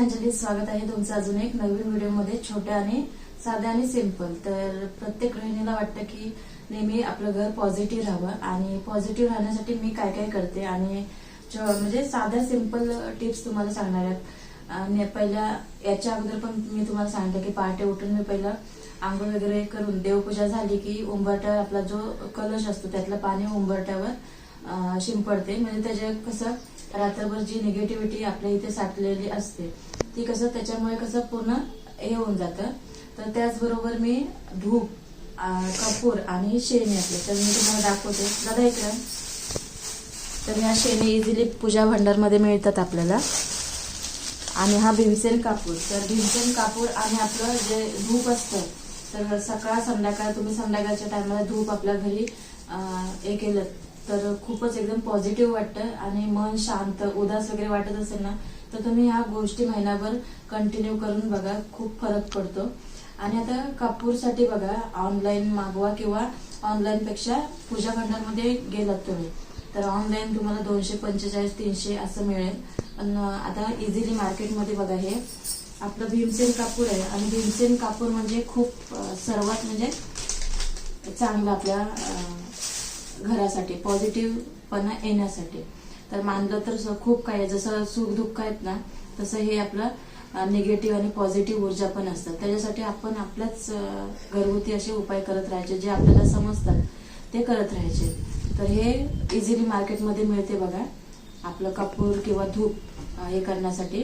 अंजली स्वागत आहे. तुमचं अजून एक नवीन व्हिडिओमध्ये छोट्या आणि साध्या आणि सिंपल तर प्रत्येक गृहिणीला वाटतं की नेहमी आपलं घर पॉझिटिव्ह राहावं आणि पॉझिटिव्ह राहण्यासाठी मी काय काय करते आणि म्हणजे साध्या सिंपल टिप्स तुम्हाला सांगणार आहेत. आणि पहिल्या याच्या अगोदर पण मी तुम्हाला सांगितलं की पहाटे उठून मी पहिला आंघोळ वगैरे करून देवपूजा झाली की उंबरट्यावर आपला जो कलश असतो त्यातलं पाणी उंबरट्यावर शिंपडते. म्हणजे त्याच्या कसं रात्रभर जी निगेटिव्हिटी आपल्या इथे साठलेली असते ती कसं त्याच्यामुळे कसं पूर्ण हे होऊन जातं. तर त्याचबरोबर मी धूप कपूर आणि शेणी आपले तर मी तुम्हाला दाखवते. दादा इकडं तर ह्या शेणी इझिली पूजा भांडारमध्ये मिळतात आपल्याला. आणि हा भीमसेन कापूर. तर भीमसेन कापूर आणि आपलं जे धूप असतं तर सकाळ संध्याकाळ तुम्ही संध्याकाळच्या टायमाला धूप आपल्या घरी हे केलं. तर खूपच एकदम पॉझिटिव्ह वाटतं आणि मन शांत उदास वगैरे वाटत असेल ना तर तुम्ही ह्या गोष्टी महिनाभर कंटिन्यू करून बघा खूप फरक पडतो. आणि आता कापूरसाठी बघा ऑनलाईन मागवा किंवा ऑनलाईनपेक्षा पूजा भांडारमध्ये गेलात तुम्ही तर ऑनलाईन तुम्हाला दोनशे पंचेचाळीस तीनशे असं मिळेल. पण आता इझिली मार्केटमध्ये बघा हे. आपलं भीमसेन कापूर आहे आणि भीमसेन कापूर म्हणजे खूप सर्वात म्हणजे चांगलं आपल्या अं, पॉझिटिव्हपणा येण्यासाठी. तर मानलं तर खूप काय आहे. जसं सुख दुःख आहेत ना तसं हे आपलं निगेटिव्ह आणि पॉझिटिव्ह ऊर्जा पण असतात. त्याच्यासाठी आपण आपल्याच घरगुती असे उपाय करत राहायचे जे आपल्याला समजतात ते करत राहायचे. तर हे इझिली मार्केटमध्ये मिळते बघा. आपलं कपूर किंवा धूप हे करण्यासाठी.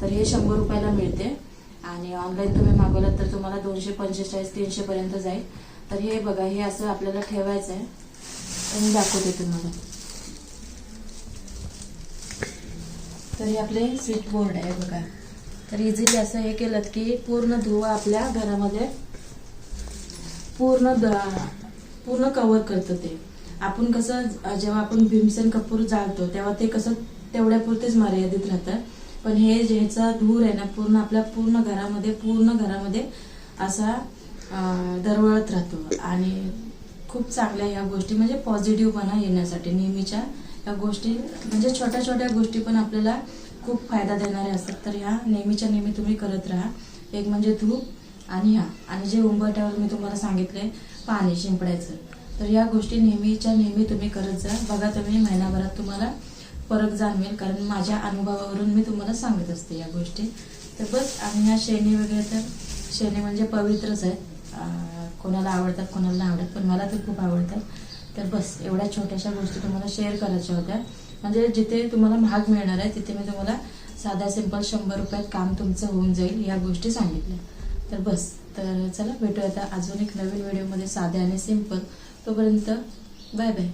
तर हे शंभर रुपयाला मिळते. आणि ऑनलाईन तुम्ही मागवलं तर तुम्हाला दोनशे पंचेचाळीस तीनशे पर्यंत जाईल. तर हे बघा हे असं आपल्याला ठेवायचं आहे आणि दाखवते तुम्हाला. तर हे आपले स्विच बोर्ड आहे बघा. तर इझिली असं हे केलं की पूर्ण धुवा आपल्या घरामध्ये पूर्ण द- पूर्ण कवर करतं ते. आपण कसं जेव्हा आपण भीमसेन कपूर जाळतो तेव्हा ते कसं तेवढ्यापुरतेच मर्यादित राहतं. पण हे ज्याचा धूर आहे ना पूर्ण आपल्या पूर्ण घरामध्ये पूर्ण घरामध्ये असा दरवळत राहतो. आणि खूप चांगल्या ह्या गोष्टी म्हणजे पॉझिटिव्हपणा येण्यासाठी नेहमीच्या या गोष्टी म्हणजे छोट्या छोट्या गोष्टी पण आपल्याला खूप फायदा देणाऱ्या असतात. तर ह्या नेहमीच्या नेहमी तुम्ही करत राहा. एक म्हणजे धूप आणि ह्या आणि जे उंबरट्यावर मी तुम्हाला सांगितले पाणी शिंपडायचं. तर या गोष्टी नेहमीच्या नेहमी तुम्ही करत जा. बघा तुम्ही महिनाभरात तुम्हाला फरक जाणवेल कारण माझ्या अनुभवावरून मी तुम्हाला सांगत असते या गोष्टी. तर बस आणि ह्या शेणी वगैरे तर शेणी म्हणजे पवित्रच आहेत कोणाला आवडतात कोणाला नाही आवडत पण मला ते खूप आवडतात तर बस एवढ्या छोट्याशा गोष्टी तुम्हाला शेअर करायच्या होत्या. म्हणजे जिथे तुम्हाला महाग मिळणार आहे तिथे मी तुम्हाला साध्या सिंपल शंभर रुपयात काम तुमचं होऊन जाईल या गोष्टी सांगितल्या. तर बस तर चला भेटूया आता अजून एक नवीन व्हिडिओमध्ये साध्या आणि सिंपल तोपर्यंत बाय बाय